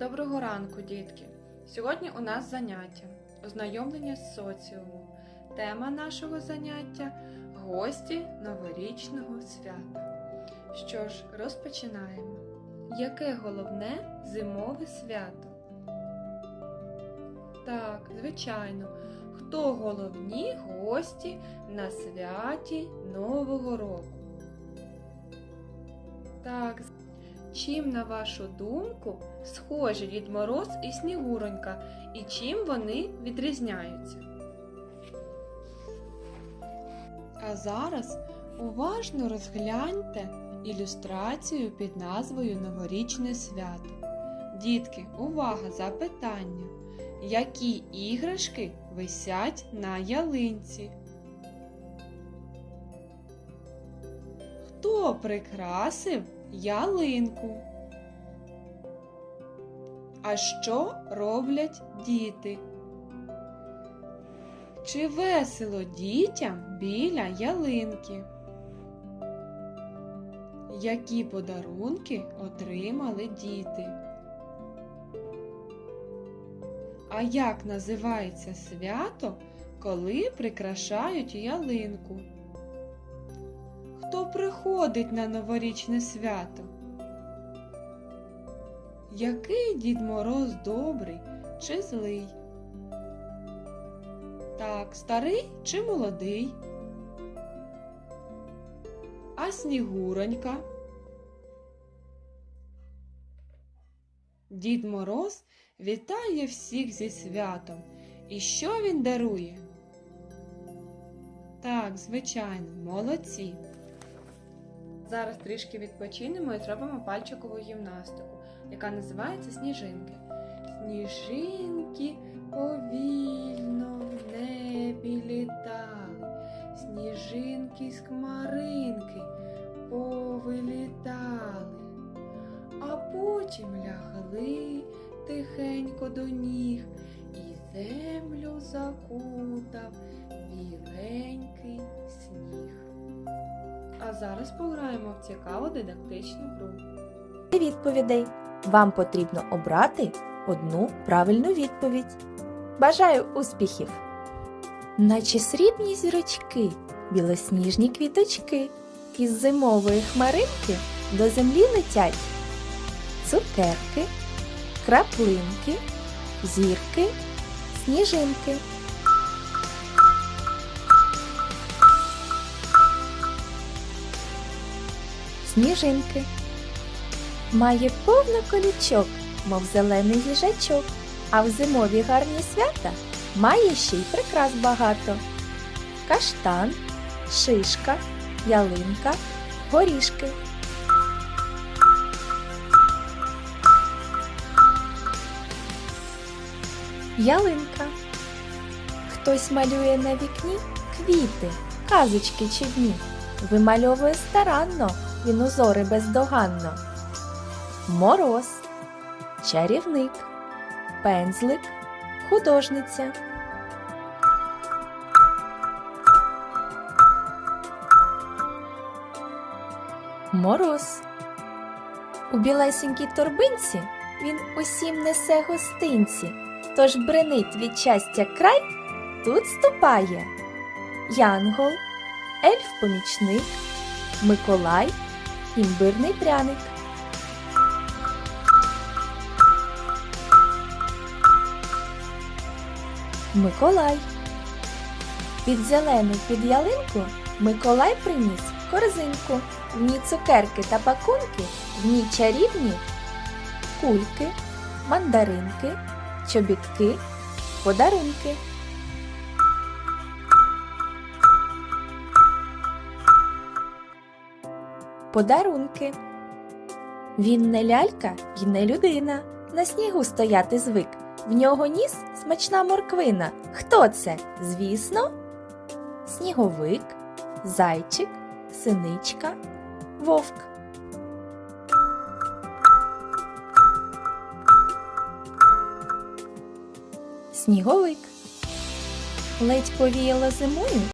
Доброго ранку, дітки! Сьогодні у нас заняття ознайомлення з соціумом. Тема нашого заняття гості новорічного свята. Що ж, розпочинаємо. Яке головне зимове свято? Так, звичайно. Хто головні гості на святі Нового року? Так, Чим, на вашу думку, схожі Дід Мороз і Снігуронька, і чим вони відрізняються? А зараз уважно розгляньте ілюстрацію під назвою Новорічне свято. Дітки, увага! Запитання. Які іграшки висять на ялинці? Хто прикрасив ялинку? А що роблять діти? Чи весело дітям біля ялинки? Які подарунки отримали діти? А як називається свято, коли прикрашають ялинку? Хто приходить на новорічне свято? Який Дід Мороз добрий чи злий? Так, старий чи молодий? А Снігуронька? Дід Мороз вітає всіх зі святом. І що він дарує? Так, звичайно, молодці. Зараз трішки відпочинемо і зробимо пальчикову гімнастику, яка називається сніжинки. Сніжинки повільно в небі літали, сніжинки з хмаринки повилітали, а потім лягли тихенько до ніг, і землю закутав біленький сніг. Зараз пограємо в цікаву дидактичну гру. відповідей. Вам потрібно обрати одну правильну відповідь. Бажаю успіхів! Наче срібні зірочки, білосніжні квіточки, із зимової хмаринки до землі летять цукерки, краплинки, зірки, сніжинки. Сніжинки має повно колючок, мов зелений їжачок, а в зимові гарні свята має ще й прикрас багато. Каштан, шишка, ялинка, горішки. Ялинка. Хтось малює на вікні квіти, казочки чи дні. Вимальовує старанно, він узори бездоганно. Мороз, чарівник, пензлик, художниця. Мороз. У білесенькій торбинці він усім несе гостинці, тож бренить від щастя край, тут ступає Янгол, ельф-помічник, Миколай, імбирний пряник. Миколай. Під зелену під ялинку Миколай приніс корзинку. В ній цукерки та пакунки, в ній чарівні кульки, мандаринки, чобітки, подарунки. Подарунки. Він не лялька й не людина. На снігу стояти звик. В нього ніс смачна морквина. Хто це? Звісно, сніговик, зайчик, синичка, вовк. Сніговик. Ледь повіяло зимою,